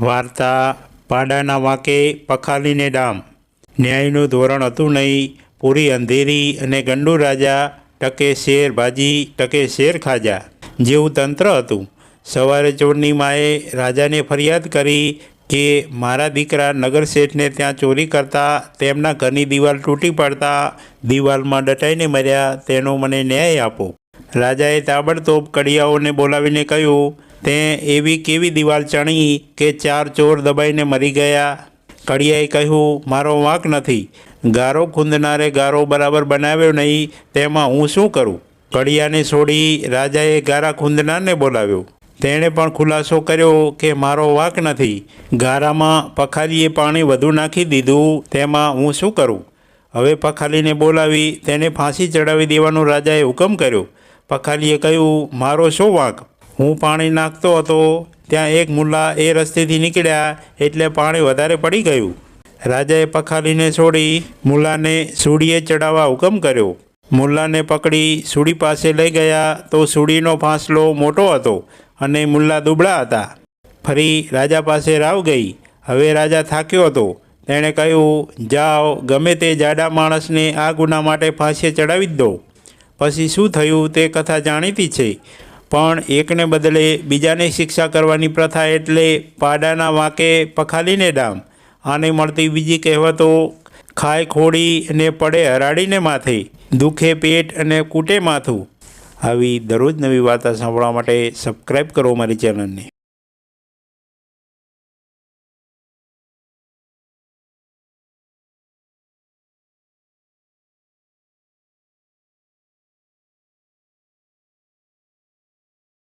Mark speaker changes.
Speaker 1: વાર્તા પાડાના વાંકે પખાલીને ડામ. ન્યાયનું ધોરણ હતું નહીં, પૂરી અંધેરી અને ગંડુ રાજા ટકે શેર ભાજી, ટકે શેર ખાજા. જેવું તંત્ર હતું. સવારે ચોરની માએ રાજાને ફરિયાદ કરી કે મારા દીકરા નગરશેઠને ત્યાં ચોરી કરતા, તેમના ઘરની દિવાલ તૂટી પડતા, દિવાલમાં દટાઈને મર્યા, તેનો મને ન્યાય આપો. રાજાએ તાબડતોબ કડિયાઓને બોલાવીને કહ્યું તે એવી કેવી દિવાલ ચણી કે ચાર ચોર દબાઈને મરી ગયા? કડિયાએ કહ્યું, મારો વાંક નથી. ગારો ખૂંદનારે ગારો બરાબર બનાવ્યો નહીં, તેમાં હું શું કરું? કડિયાને છોડી રાજાએ ગારા ખૂંદનારને બોલાવ્યો. તેણે પણ ખુલાસો કર્યો કે, મારો વાંક નથી. ગારામાં પખાલીએ પાણી વધુ નાખી દીધું, તેમાં હું શું કરું? હવે પખાલીને બોલાવી તેને ફાંસી ચડાવી દેવાનો રાજાએ હુકમ કર્યો. પખાલીએ કહ્યું, મારો શું વાંક? હું પાણી નાખતો હતો, ત્યાં એક મુલ્લા એ રસ્તેથી નીકળ્યા એટલે પાણી વધારે પડી ગયું. રાજાએ પખાલીને છોડી મુલ્લાને સૂડીએ ચડાવવા હુકમ કર્યો. મુલ્લાને પકડી સૂડી પાસે લઈ ગયા તો સૂડીનો ફાંસલો મોટો હતો અને મુલ્લા દુબળા હતા. ફરી રાજા પાસે રાવ ગઈ. હવે રાજા થાક્યો હતો. તેણે કહ્યું, જાઓ, ગમે તે જાડા માણસને આ ગુના માટે ફાંસીએ ચડાવી દો. પછી શું થયું તે કથા જાણીતી છે. પણ એકને બદલે બીજાને શિક્ષા કરવાની પ્રથા એટલે પાડાના વાંકે પખાલીને ડામ. આને મળતી બીજી કહેવતો, ખાય ખોડી અને પડે હરાડીને માથે, દુખે પેટ અને કૂટે માથું. આવી દરરોજ નવી વાર્તા સાંભળવા માટે સબસ્ક્રાઈબ કરો મારી ચેનલને